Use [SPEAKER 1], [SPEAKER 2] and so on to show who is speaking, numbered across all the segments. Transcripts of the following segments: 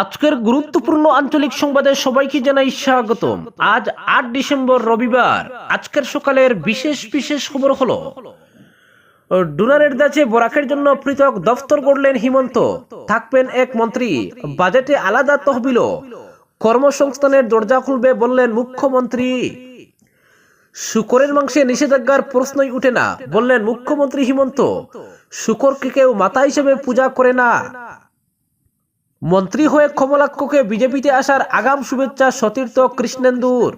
[SPEAKER 1] আজকের গুরুত্বপূর্ণ আঞ্চলিক সংবাদে সবাইকে জানাই স্বাগতম। আজ আট ডিসেম্বর রবিবার। আজকের সকালের বিশেষ বিশেষ খবর হলো, ডোনারের দাচে বরাকের জন্য পৃথক দফতর গড়লেন হিমন্ত। থাকবেন এক মন্ত্রী। বাজেটে আলাদা তহবিল কর্মসংস্থানের দরজা খুলবে বললেন মুখ্যমন্ত্রী। শুকরের মাংসে নিষেধাজ্ঞার প্রশ্নই উঠে না, বললেন মুখ্যমন্ত্রী হিমন্ত। শুকরকে কেউ মাতা হিসেবে পূজা করে না। মন্ত্রী হয়ে কমলাক্ষকে বিজেপিতে আসার আগাম শুভেচ্ছা সতীর্থ কৃষ্ণেন্দুর।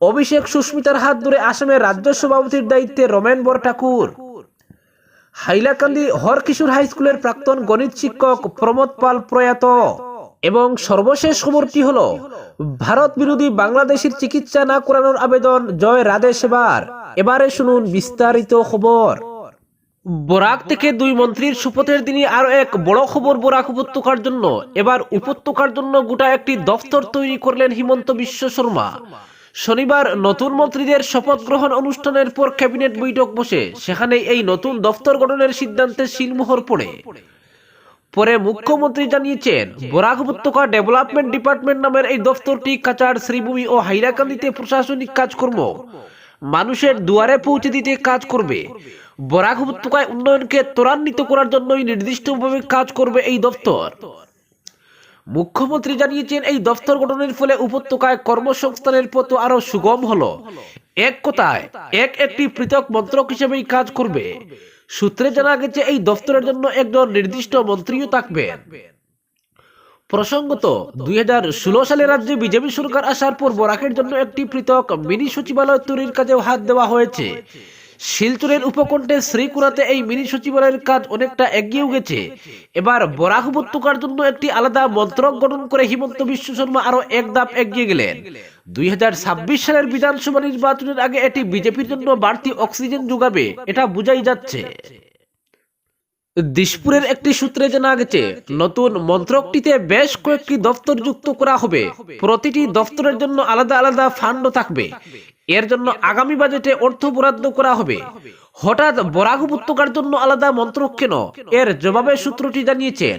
[SPEAKER 1] অভিষেক সুস্মিতার হাত ধরে আসামের রাজ্য সভাপতির দায়িত্বে রমেন বর ঠাকুর হাইলাকান্দি হরকিশোর হাই স্কুলের প্রাক্তন গণিত শিক্ষক প্রমোদ পাল প্রয়াত। এবং সর্বশেষ খবরটি হল, ভারত বিরোধী বাংলাদেশের চিকিৎসা না করানোর আবেদন জয় রাধে সেবার। এবারে শুনুন বিস্তারিত খবর। বরাক থেকে দুই মন্ত্রীর শপথের দিনই আরও এক বড় খবর বরাক উপত্যকার জন্য। এবার উপত্যকার জন্য গোটা একটি দফতর তৈরি করলেন হিমন্ত বিশ্ব শর্মা। শনিবার নতুন মন্ত্রীদের শপথ গ্রহণ অনুষ্ঠানের পর ক্যাবিনেট বৈঠক বসে। সেখানে এই নতুন দফতর গঠনের সিদ্ধান্তে শিলমোহর পড়ে। পরে মুখ্যমন্ত্রী জানিয়েছেন, বরাক উপত্যকা ডেভেলপমেন্ট ডিপার্টমেন্ট নামের এই দফতরটি কাচার শ্রীভূমি ও হাইরাকান্দিতে প্রশাসনিক কাজকর্ম। মানুষের দুয়ারে পৌঁছে দিতে কাজ করবে। বরাক উপত্যকায় উন্নয়নকে ত্বরান্বিত করার জন্যই নির্দিষ্টভাবে কাজ করবে এই দফতর। মুখ্যমন্ত্রী জানিয়েছেন, এই দফতর গঠনের ফলে উপত্যকায় কর্মসংস্থানের পথ আরও সুগম হলো। এক কথায়, এক একটি পৃথক মন্ত্রক হিসেবেই কাজ করবে। সূত্রে জানা গেছে, এই দফতরের জন্য একজন নির্দিষ্ট মন্ত্রীও থাকবেন। প্রসঙ্গত, দুই হাজার ষোলো সালে রাজ্যে বিজেপি সরকার আসার পর বরাকের জন্য একটি পৃথক মিনি সচিবালয় তৈরির কাজেও হাত দেওয়া হয়েছে। শিলচরের উপকণ্ঠে শ্রীকুড়াতে এই মিনি সচিবালয়ের কাজ অনেকটা এগিয়েও গেছে। এবার বরাক উপত্যকার জন্য একটি আলাদা মন্ত্রক গঠন করে হিমন্ত বিশ্ব শর্মা আরও এক ধাপ এগিয়ে গেলেন। দুই সালের বিধানসভা নির্বাচনের আগে এটি বিজেপির জন্য বাড়তি অক্সিজেন যোগাবে, এটা বোঝাই যাচ্ছে। দিশপুরের একটি সূত্রে জানা গেছে, নতুন মন্ত্রকটিতে বেশ কয়েকটি দফতর যুক্ত করা হবে। প্রতিটি দফতরের জন্য আলাদা আলাদা ফান্ড থাকবে। এর জন্য আগামী বাজেটে অর্থ বরাদ্দ করা হবে। হঠাৎ বরাক উপত্যকার জন্য আলাদা মন্ত্রক কেন? এর জবাবে সূত্রটি জানিয়েছেন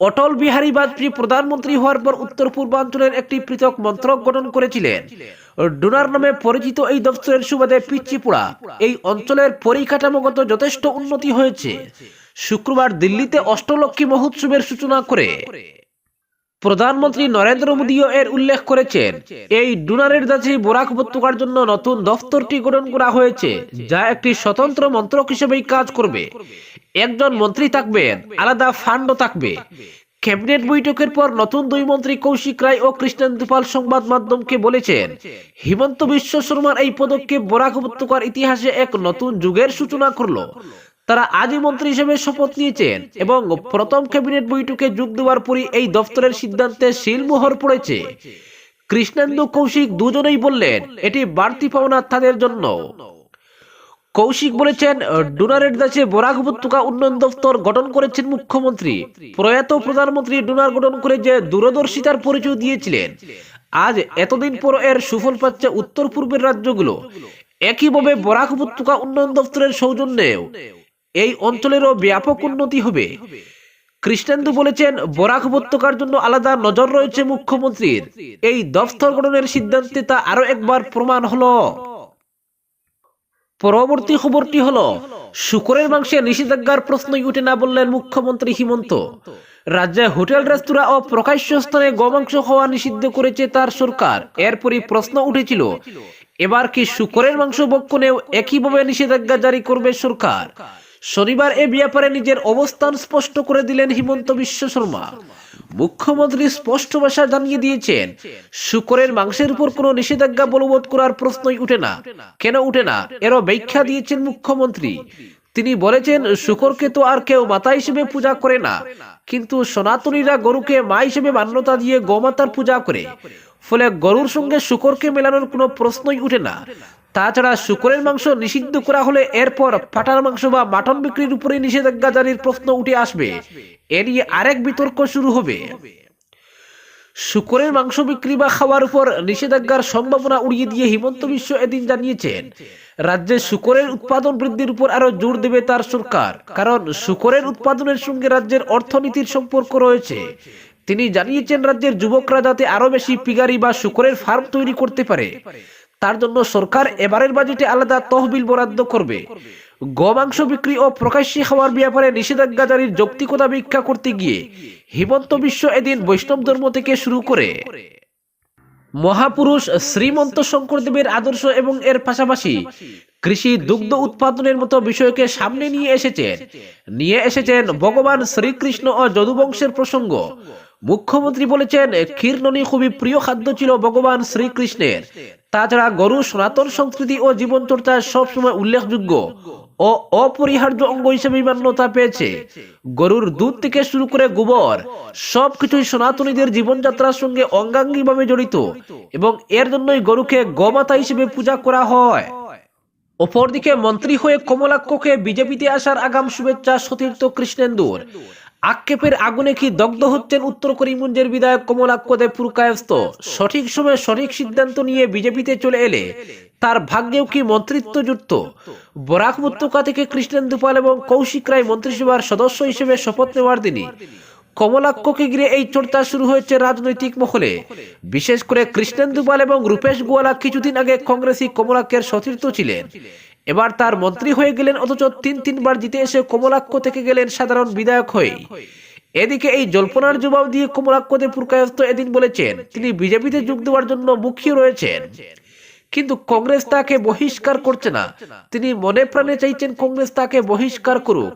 [SPEAKER 1] অটল বিহারী বাজপেয়ী প্রধানমন্ত্রী হওয়ার পর উত্তর পূর্বাঞ্চলের একটি পৃথক মন্ত্রক গঠন করেছিলেন। ডোনার নামে পরিচিত এই দপ্তরের সুবাদে পিচ্চিপুড়া, এই অঞ্চলের পরিকাঠামোগত যথেষ্ট উন্নতি হয়েছে। শুক্রবার দিল্লিতে অষ্টলক্ষ্মী মহোৎসবের সূচনা করে প্রধানমন্ত্রী নরেন্দ্র মোদীও এর উল্লেখ করেছেন, এই ডুনারের দাচি বোরাক উপত্যকার জন্য নতুন দফতরটি গঠন করা হয়েছে, যা একটি স্বতন্ত্র মন্ত্রক হিসেবেই কাজ করবে। একজন মন্ত্রী থাকবেন, আলাদা ফান্ডও থাকবে। ক্যাবিনেট বৈঠকের পর নতুন দুই মন্ত্রী কৌশিক রায় ও কৃষ্ণেন্দু পাল সংবাদ মাধ্যমকে বলেছেন, হিমন্ত বিশ্ব শর্মার এই পদক্ষেপ বরাক উপত্যকার ইতিহাসে এক নতুন যুগের সূচনা করল। তারা আজই মন্ত্রী হিসেবে শপথ নিয়েছেন এবং প্রথম ক্যাবিনেট বৈঠকে যোগ দেওয়ার পরই এই দফতরের সিদ্ধান্তে শিলমোহর পড়েছে। কৃষ্ণেন্দু কৌশিক দুজনেই বললেন, এটি বাড়তি পাওনা তাদের জন্য। কৌশিক বলেছেন, ডোনারের দেশে বরাক উপত্যকা উন্নয়ন দপ্তর গঠন করেছেন মুখ্যমন্ত্রী। প্রয়াত প্রধানমন্ত্রী ডোনার গঠন করে যে দূরদর্শিতার পরিচয় দিয়েছিলেন, আজ এতদিন পর এর সুফল পাচ্ছে উত্তর পূর্বের রাজ্যগুলো। একইভাবে বরাক উপত্যকা উন্নয়ন দপ্তরের সৌজন্যেও। এই অঞ্চলেরও ব্যাপক উন্নতি হবে। কৃষ্ণেন্দু বলেছেন, বরাক উপত্যকার জন্য আলাদা নজর রয়েছে মুখ্যমন্ত্রীর। এই দফতর গঠনের সিদ্ধান্তে তা আরও একবার প্রমাণ হলো। পরবর্তী খবরটি হলো, শুকরের মাংসে নিষেধাজ্ঞার প্রশ্নই উঠে না বললেন মুখ্যমন্ত্রী হিমন্ত। রাজ্যে হোটেল, রেস্তোরাঁ ও প্রকাশ্য স্থানে গোমাংস খাওয়া নিষিদ্ধ করেছে তার সরকার। এরপরই প্রশ্ন উঠেছিল, এবার কি শুকরের মাংস বক্ষণেও একইভাবে নিষেধাজ্ঞা জারি করবে সরকার? শনিবার এ ব্যাপারে নিজের অবস্থান স্পষ্ট করে দিলেন হিমন্ত বিশ্ব শর্মা। মুখ্যমন্ত্রী স্পষ্ট ভাষা জানিয়ে দিয়েছেন, শুকরের মাংসের উপর কোনো নিষেধাজ্ঞা বলবৎ করার প্রশ্নই উঠে না। কেন উঠে না? এরও ব্যাখ্যা দিয়েছেন মুখ্যমন্ত্রী। তিনি বলেছেন, শুকরকে তো আর কেউ মাতা হিসেবে পূজা করে না। কিন্তু সনাতনীরা গরুকে মা হিসেবে মান্যতা দিয়ে গোমাতার পূজা করে। ফলে গরুর সঙ্গে শুকরকে মেলানোর কোনো প্রশ্নই উঠে না। তাছাড়া শুকরের মাংস নিষিদ্ধ করা হলে এরপর পাটার মাংস বা মাটন বিক্রির উপরে নিষেধাজ্ঞা জারির প্রশ্ন উঠে আসবে। এ নিয়ে আরেক বিতর্ক শুরু হবে। শুকরের মাংস বিক্রি বা খাওয়ার উপর নিষেধাজ্ঞার সম্ভাবনা উড়িয়ে দিয়ে হিমন্ত বিশ্ব এদিন জানিয়েছেন, রাজ্যে শুকরের উৎপাদন বৃদ্ধির উপর আরও জোর দেবে তার সরকার, কারণ শুকরের উৎপাদনের সঙ্গে রাজ্যের অর্থনীতির সম্পর্ক রয়েছে। তিনি জানিয়েছেন, রাজ্যের যুবকরা যাতে আরও বেশি পিগারি বা শুকরের ফার্ম তৈরি করতে পারে। তার জন্য সরকার এবারের বাজেটে আলাদা তহবিল বরাদ্দ করবে। গোমাংস বিক্রি ও প্রকাশ্যে খাওয়ার ব্যাপারে নিষেধাজ্ঞা জারির যৌক্তিকতা ব্যাখ্যা করতে গিয়ে হিমন্ত বিশ্ব এদিন বৈষ্ণব ধর্ম থেকে শুরু করে। মহাপুরুষ শ্রীমন্ত শঙ্করদেবের আদর্শ এবং এর পাশাপাশি কৃষি দুগ্ধ উৎপাদনের মতো বিষয়কে সামনে নিয়ে এসেছেন। নিয়ে এসেছেন ভগবান শ্রীকৃষ্ণ ও যদুবংশের প্রসঙ্গ। মুখ্যমন্ত্রী বলেছেন, ক্ষীরননি খুবই প্রিয় খাদ্য ছিল ভগবান শ্রীকৃষ্ণের। তাছাড়া গরু, সনাতন সংস্কৃতি ও জীবনচর্চায় সবসময় উল্লেখযোগ্য ও অপরিহার্য অঙ্গ হিসেবে মান্যতা পেয়েছে। গরুর দুধ থেকে শুরু করে গোবর, সবকিছুই সনাতনীদের জীবনযাত্রার সঙ্গে অঙ্গাঙ্গিভাবে জড়িত এবং এর জন্যই গরুকে গোমাতা হিসেবে পূজা করা হয়। অপরদিকে মন্ত্রী হয়ে কমলাক্ষকে বিজেপিতে আসার আগাম শুভেচ্ছা সতীর্থ কৃষ্ণেন্দুর। আক্ষেপের আগুনে কি দগ্ধ হচ্ছেন উত্তর করিমগঞ্জের বিধায়ক কমলাক্ষ দেব পুরকায়স্ত সঠিক সময়ে সঠিক সিদ্ধান্ত নিয়ে বিজেপিতে চলে এলে তার ভাগ্যেও কি মন্ত্রিত্ব যুক্ত? বরাক উপত্যকা থেকে কৃষ্ণেন্দু পাল এবং কৌশিক রায় মন্ত্রিসভার সদস্য হিসেবে শপথ নেওয়ার দিনই কমলাক্ষকে ঘিরে এই চর্চা শুরু হয়েছে রাজনৈতিক মহলে। বিশেষ করে কৃষ্ণেন্দু পাল এবং রূপেশ গোয়ালা কিছুদিন আগে কংগ্রেসী কমলাক্ষের সতীর্থ ছিলেন। এবার তার মন্ত্রী হয়ে গেলেন অথচ তিন তিনবার জিতে এসে কমলাক্ষ থেকে গেলেন সাধারণ বিধায়ক হয়ে। এদিকে এই জল্পনার জবাব দিয়ে কমলাক্ষ দে পুরকায়স্ত এদিন বলেছেন, তিনি বিজেপিতে যোগ দেওয়ার জন্য মুখিয়ে রয়েছেন। কিন্তু কংগ্রেস তাকে বহিষ্কার করছে না। তিনি মনে প্রাণে চাইছেন কংগ্রেস তাকে বহিষ্কার করুক।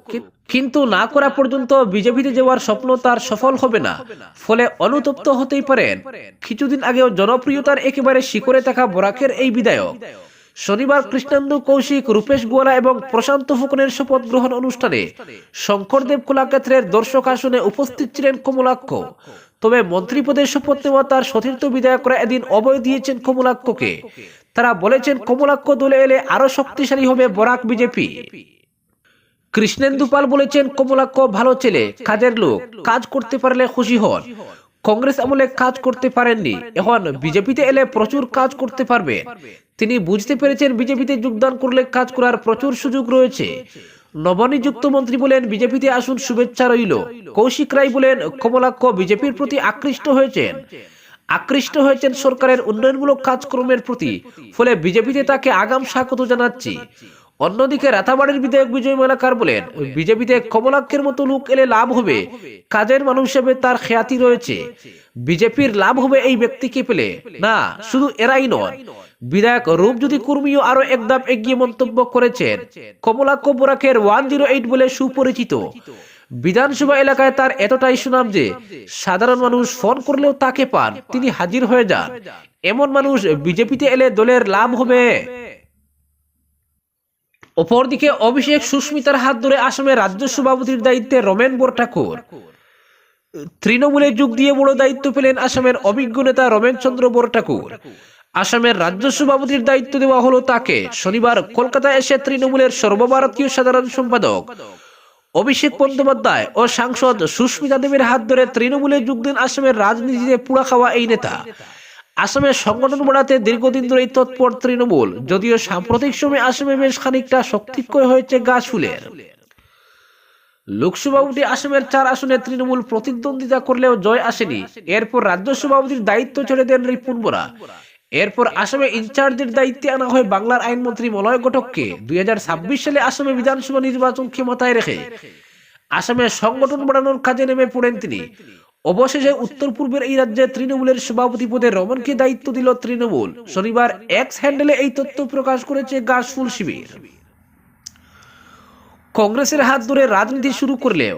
[SPEAKER 1] কিন্তু না করা পর্যন্ত বিজেপিতে যাওয়ার স্বপ্ন তার সফল হবে না। ফলে অনুতপ্ত হতেই পারেন। কিছুদিন আগেও জনপ্রিয়তার একেবারে শিকরে থাকা বরাকের এই বিধায়ক। শনিবার কৃষ্ণেন্দু কৌশিক, রূপেশ গোয়ালা এবং প্রশান্ত ফুকনের শপথ গ্রহণ অনুষ্ঠানে শঙ্করদেব কলাক্ষেত্রের দর্শক আসনে উপস্থিত ছিলেন কমলাক্ষ। তবে মন্ত্রী পদে শপথ নেওয়া তার সতীর্থ বিধায়করা এদিন অবয় দিয়েছেন কমলাক্ষকে। তারা বলেছেন, কমলাক্ষ দলে এলে আরও শক্তিশালী হবে বরাক বিজেপি। কৃষ্ণেন্দু পাল বলেছেন, কমলাক্ষ ভালো ছেলে, কাজের লোক, কাজ করতে পারলে খুশি হন। কংগ্রেস আমলে কাজ করতে পারেননি। এখন বিজেপিতে এলে প্রচুর কাজ করতে পারবে। তিনি বুঝতে পেরেছেন বিজেপিতে যোগদান করলে কাজ করার প্রচুর সুযোগ রয়েছে। নবনিযুক্ত মন্ত্রী বলেন, বিজেপিতে আসুন, শুভেচ্ছা রইল। কৌশিক রায় বলেন, কমলাক্ষ বিজেপির প্রতি আকৃষ্ট হয়েছেন। আকৃষ্ট হয়েছেন সরকারের উন্নয়নমূলক কাজকর্মের প্রতি। ফলে বিজেপিতে তাকে আগাম স্বাগত জানাচ্ছি। অন্যদিকে রাতাবাড়ির বিধায়ক বিজয় মালাকার বলেন বিজেপিতে কমলাক্ষের মতো লোক এলে লাভ হবে, কাজের মানুষ হিসেবে তার খ্যাতি রয়েছে। বিজেপির লাভ হবে এই ব্যক্তিকে পেলে। না, শুধু এরাই নয় বিধায়ক রূপজ্যোতি কুর্মীও আরও এক ধাপ এগিয়ে মন্তব্য করেছেন, কমলাক্ষ বোরাকের ওয়ান জিরো এইট বলে সুপরিচিত। বিধানসভা এলাকায় তার এতটাই সুনাম যে, সাধারণ মানুষ ফোন করলেও তাকে পান, তিনি হাজির হয়ে যান। এমন মানুষ বিজেপিতে এলে দলের লাভ হবে। অপরদিকে অভিষেক সুস্মিতার হাত ধরে আসামের রাজ্য সভাপতির দায়িত্বে রমেন বোরঠাকুর তৃণমূলে যোগ দিয়ে বড় দায়িত্ব পেলেন আসামের অভিজ্ঞ নেতা রমেন চন্দ্র বোরঠাকুর আসামের রাজ্য সভাপতির দায়িত্ব দেওয়া হলো তাকে। শনিবার কলকাতায় এসে তৃণমূলের সর্বভারতীয় সাধারণ সম্পাদক অভিষেক বন্দ্যোপাধ্যায় ও সাংসদ সুস্মিতা দেবের হাত ধরে তৃণমূলে যোগ দেন আসামের রাজনীতিতে পুড়া খাওয়া এই নেতা। আসামের সংগঠন বাড়াতে দীর্ঘদিন ধরেই তৎপর তৃণমূল। যদিও সাম্প্রতিক সময়ে আসামে বেশ খানিকটা শক্তিক্ষয় হয়েছে গাছ ফুলের। লোকসভা উঠে আসামের চার আসনে তৃণমূল প্রতিদ্বন্দ্বিতা করলেও জয় আসেনি। এরপর রাজ্য সভাপতির দায়িত্ব ছেড়ে দেন রিপুন বোরা। এরপর আসামে ইনচার্জের দায়িত্বে আনা হয় বাংলার আইনমন্ত্রী মলয় ঘটককে। দুই সালে আসামে বিধানসভা নির্বাচন ক্ষমতায় রেখে আসামে সংগঠন বাড়ানোর কাজে নেমে পড়েন তিনি। অবশেষে উত্তর পূর্বের এই রাজ্যে তৃণমূলের সভাপতি পদে রমনকে দায়িত্ব দিল তৃণমূল। শনিবার এক্স হ্যান্ডেলে এই তথ্য প্রকাশ করেছে গাছফুল শিবির। কংগ্রেসের হাত ধরে রাজনীতি শুরু করলেও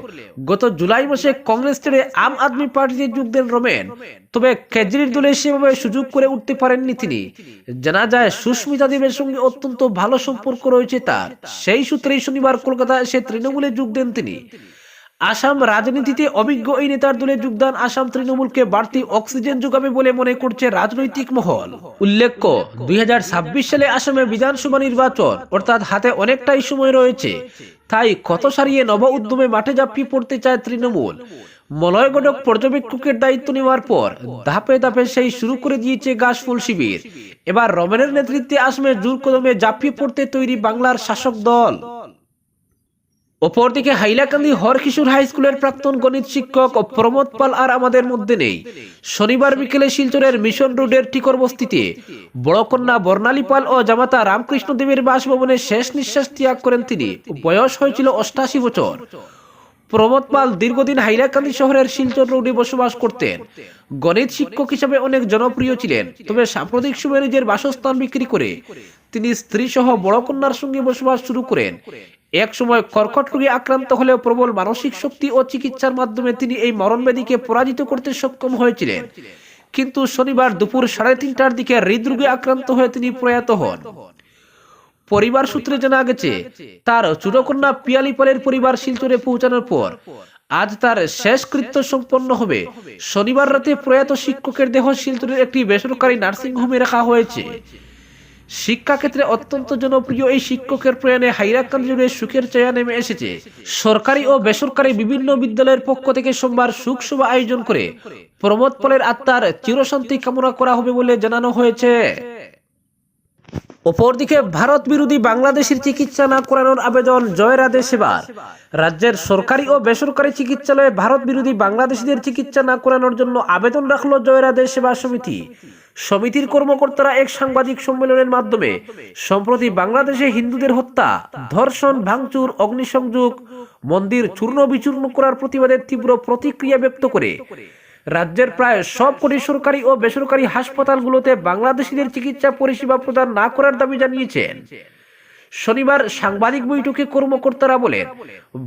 [SPEAKER 1] গত জুলাই মাসে কংগ্রেস ছেড়ে আম আদমি পার্টিতে যোগ দেন রমেন। তবে কেজরির দলে সেভাবে সুযোগ করে উঠতে পারেননি তিনি। জানা যায়, সুস্মিতা দেবের সঙ্গে অত্যন্ত ভালো সম্পর্ক রয়েছে তার। সেই সূত্রেই শনিবার কলকাতা এসে তৃণমূলে যোগ দেন তিনি। আসাম রাজনীতিতে অভিজ্ঞ এই নেতার দলে যোগদান আসাম তৃণমূলকে বাড়তি অক্সিজেন যোগাবে বলে মনে করছে রাজনৈতিক মহল। উল্লেখ্য, দুই হাজার ছাব্বিশ সালে আসামে বিধানসভা নির্বাচন, অর্থাৎ হাতে অনেকটাই সময় রয়েছে। তাই কত সারিয়ে নব উদ্যমে মাঠে ঝাঁপিয়ে পড়তে চায় তৃণমূল। মলয় গডক পর্যবেক্ষকের দায়িত্ব নেওয়ার পর ধাপে ধাপে সেই শুরু করে দিয়েছে গাছফুল শিবির। এবার রমেনের নেতৃত্বে আসামে জোর কদমে ঝাঁপিয়ে পড়তে তৈরি বাংলার শাসক দল। অপরদিকে হাইলাকান্দি হরকিশোর হাই স্কুলের প্রাক্তন গণিত শিক্ষক প্রমোদ পাল আর আমাদের মধ্যে নেই। শনিবার বিকেলে শিলচরের মিশন রোডের টিকর বস্তিতে বড়কন্যা বর্ণালী পাল ও জামাতা রামকৃষ্ণ দেবের বাসভবনে শেষ নিঃশ্বাস ত্যাগ করেন তিনি। বয়স হয়েছিল অষ্টাশি বছর। প্রমোদ পাল দীর্ঘদিন হাইলাকান্দি শহরের শিলচর রোডে বসবাস করতেন। গণিত শিক্ষক হিসেবে অনেক জনপ্রিয় ছিলেন, তবে সাম্প্রতিক সময়ে নিজের বাসস্থান বিক্রি করে তিনি স্ত্রী সহ বড় কন্যার সঙ্গে বসবাস শুরু করেন। এক সময় কর্কট রোগে আক্রান্ত হলেও প্রবল মানসিক শক্তি ও চিকিৎসার মাধ্যমে তিনি এই মরণব্যাধিকে পরাজিত করতে সক্ষম হয়েছিলেন। কিন্তু শনিবার দুপুর সাড়ে তিনটার দিকে হৃদরোগে আক্রান্ত হয়ে তিনি প্রয়াত হন। পরিবার সূত্রে জানা গেছে, তার চুরকন্যা পিয়ালি পালের পরিবার শিলচরে পৌঁছানোর পর আজ তার শেষ কৃত্য সম্পন্ন হবে। শনিবার রাতে প্রয়াত শিক্ষকের দেহ শিলচরের একটি বেসরকারি নার্সিং হোমে রাখা হয়েছে। শিক্ষাক্ষেত্রে অত্যন্ত জনপ্রিয় এই শিক্ষকের প্রয়াণে হাইরাকান্দি জুড়ে সুখের ছায়া নেমে এসেছে। সরকারি ও বেসরকারি বিভিন্ন বিদ্যালয়ের পক্ষ থেকে সোমবার সুখ সভা আয়োজন করে প্রমোদ পালের আত্মার চিরশান্তি কামনা করা হবে বলে জানানো হয়েছে। অপরদিকে ভারত বিরোধী বাংলাদেশের চিকিৎসা না করানোর আবেদন জয়রাধে সেবার রাজ্যের সরকারি ও বেসরকারি চিকিৎসালয়ে ভারত বিরোধী বাংলাদেশিদের চিকিৎসা না করানোর জন্য আবেদন রাখল জয়রাধে সেবা সমিতি। সমিতির কর্মকর্তারা এক সাংবাদিক সম্মেলনের মাধ্যমে, সম্প্রতি বাংলাদেশে হিন্দুদের হত্যা, ধর্ষণ, ভাঙচুর, অগ্নিসংযোগ, মন্দির চূর্ণ বিচূর্ণ করার প্রতিবাদে তীব্র প্রতিক্রিয়া ব্যক্ত করে রাজ্যের প্রায় সবকটি সরকারি ও বেসরকারি হাসপাতালগুলোতে বাংলাদেশিদের চিকিৎসা পরিষেবা প্রদান না করার দাবি জানিয়েছেন। শনিবার সাংবাদিক বৈঠকে কর্মকর্তারা বলেন,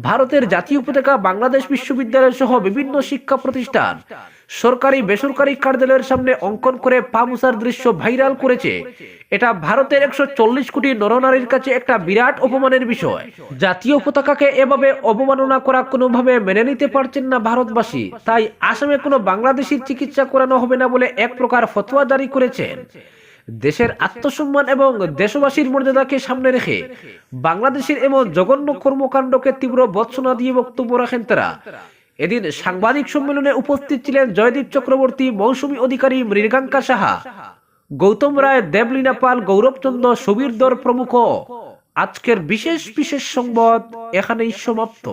[SPEAKER 1] ভারতের জাতীয় পতাকা বাংলাদেশ বিশ্ববিদ্যালয় সহ বিভিন্ন শিক্ষা প্রতিষ্ঠান সরকারি বেসরকারি কার্যালয়ের সামনে অঙ্কন করে পামুসার দৃশ্য ভাইরাল করেছে। এটা ভারতের একশো চল্লিশ কোটি নরনারীর কাছে একটা বিরাট অপমানের বিষয়। জাতীয় পতাকাকে এভাবে অবমাননা করা কোনোভাবে মেনে নিতে পারছেন না ভারতবাসী। তাই আসামে কোনো বাংলাদেশির চিকিৎসা করানো হবে না বলে এক প্রকার ফতোয়া জারি করেছেন। দেশের আত্মসম্মান এবং দেশবাসীর মর্যাদাকে সামনে রেখে বাংলাদেশের এমন জঘন্য কর্মকাণ্ডকে তীব্র বৎসনা দিয়ে বক্তব্য রাখেন তারা। এদিন সাংবাদিক সম্মেলনে উপস্থিত ছিলেন জয়দীপ চক্রবর্তী, মৌসুমী অধিকারী মৃগাঙ্কা সাহা, গৌতম রায়, দেবলীনা পাল, গৌরবচন্দ্র সুবীর দর প্রমুখ। আজকের বিশেষ বিশেষ সংবাদ এখানেই সমাপ্ত।